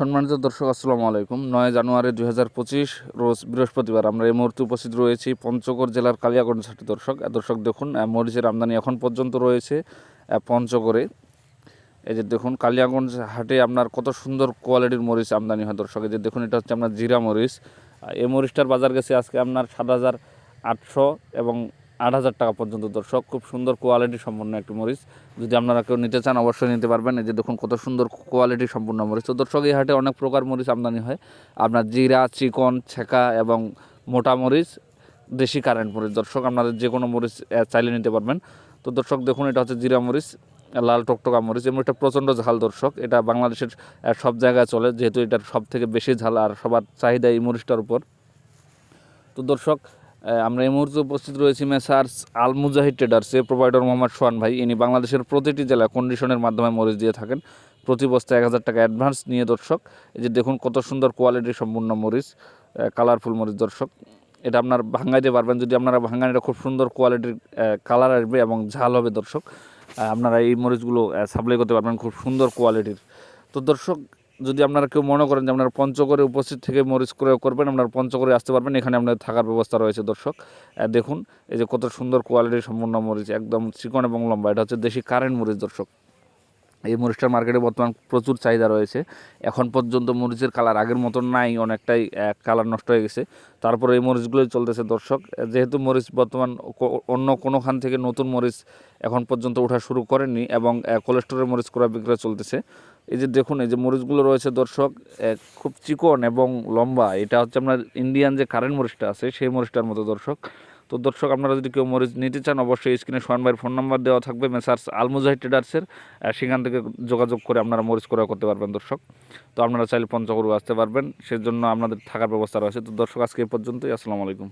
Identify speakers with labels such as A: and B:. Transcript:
A: সম্মানিত দর্শক, আসসালামু আলাইকুম। নয় জানুয়ারি দুই হাজার পঁচিশ, রোজ বৃহস্পতিবার আমরা এই মুহূর্তে উপস্থিত রয়েছি পঞ্চগড় জেলার কালিয়াগঞ্জ হাটে। দর্শক দর্শক দেখুন মরিচের আমদানি এখন পর্যন্ত রয়েছে পঞ্চগড়ে। এই যে দেখুন, কালিয়াগঞ্জ হাটে আপনার কত সুন্দর কোয়ালিটির মরিচ আমদানি হয় দর্শক। এই যে দেখুন, এটা হচ্ছে আপনার জিরা মরিচ। এই মরিচটার বাজার গেছে আজকে আপনার সাত হাজার আটশো এবং আট হাজার টাকা পর্যন্ত দর্শক। খুব সুন্দর কোয়ালিটি সম্পন্ন একটি মরিচ। যদি আপনারা কেউ নিতে চান, অবশ্যই নিতে পারবেন। এই যে দেখুন, কত সুন্দর কোয়ালিটি সম্পূর্ণ মরিচ। তো দর্শক, এই হাটে অনেক প্রকার মরিচ আমদানি হয়। আপনার জিরা, চিকন, ছেঁকা এবং মোটা মরিচ, দেশি কারেন্ট মরিচ। দর্শক, আপনাদের যে কোনো মরিচ চাইলে নিতে পারবেন। তো দর্শক, দেখুন, এটা হচ্ছে জিরা মরিচ, লাল টকটকা মরিচ। এবং এটা প্রচণ্ড ঝাল দর্শক। এটা বাংলাদেশের সব জায়গায় চলে, যেহেতু এটার সব থেকে বেশি ঝাল আর সবার চাহিদা এই মরিচটার উপর। তো দর্শক আমরা এই মুহূর্তে উপস্থিত রয়েছি মেসার্স আল মুজাহিদ ট্রেডার্সে প্রোভাইডার মোহাম্মদ সোহান ভাই। ইনি বাংলাদেশের প্রতিটি জেলায় কন্ডিশনের মাধ্যমে মরিচ দিয়ে থাকেন। প্রতি বস্তায় এক হাজার টাকা অ্যাডভান্স নিয়ে দর্শক। এই যে দেখুন কত সুন্দর কোয়ালিটির সম্পূর্ণ মরিচ কালারফুল মরিচ দর্শক। এটা আপনার ভাঙাইতে পারবেন। যদি আপনারা ভাঙান এটা খুব সুন্দর কোয়ালিটির কালার আসবে এবং ঝাল হবে দর্শক আপনারা এই মরিচগুলো সাপ্লাই করতে পারবেন খুব সুন্দর কোয়ালিটির তো দর্শক যদি আপনারা কেউ মনে করেন যে আপনারা পঞ্চগড়ে উপস্থিত থেকে মরিচ ক্রয় করবেন, আপনারা পঞ্চগড়ে আসতে পারবেন, এখানে আপনাদের থাকার ব্যবস্থা রয়েছে দর্শক। দেখুন, এই যে কত সুন্দর কোয়ালিটি সম্পূর্ণ মরিচ, একদম চিকন এবং লম্বা, এটা হচ্ছে দেশি কারেন্ট মরিচ দর্শক। এই মরিচটার মার্কেটে বর্তমান প্রচুর চাহিদা রয়েছে। এখন পর্যন্ত মরিচের কালার আগের মতন নাই, অনেকটাই কালার নষ্ট হয়ে গেছে। তারপরে এই মরিচগুলোই চলতেছে দর্শক। যেহেতু মরিচ বর্তমান অন্য কোনোখান থেকে নতুন মরিচ এখন পর্যন্ত ওঠা শুরু করেনি এবং কোলেস্টোরের মরিচ করা বিক্রয় চলতেছে। এই যে দেখুন, এই যে মরিচগুলো রয়েছে দর্শক খুব চিকন এবং লম্বা। এটা হচ্ছে আপনার ইন্ডিয়ান যে কারেন্ট মরিচটা আছে, সেই মরিচটার মতো দর্শক। তো দর্শক, আপনারা যদি কেউ মরিচ নিতে চান, অবশ্যই স্ক্রিনে সোহান ভাইয়ের ফোন নাম্বার দেওয়া থাকবে, মেসার্স আলমুজাহিদ ট্রেডার্সের সেখান থেকে যোগাযোগ করে আপনারা মরিচ ক্রয় করতে পারবেন দর্শক। তো আপনারা চাইলে পঞ্চগড় আসতে পারবেন, সেজন্য আপনাদের থাকার ব্যবস্থা রয়েছে। তো দর্শক, আজকে এই পর্যন্তই, আসসালামু আলাইকুম।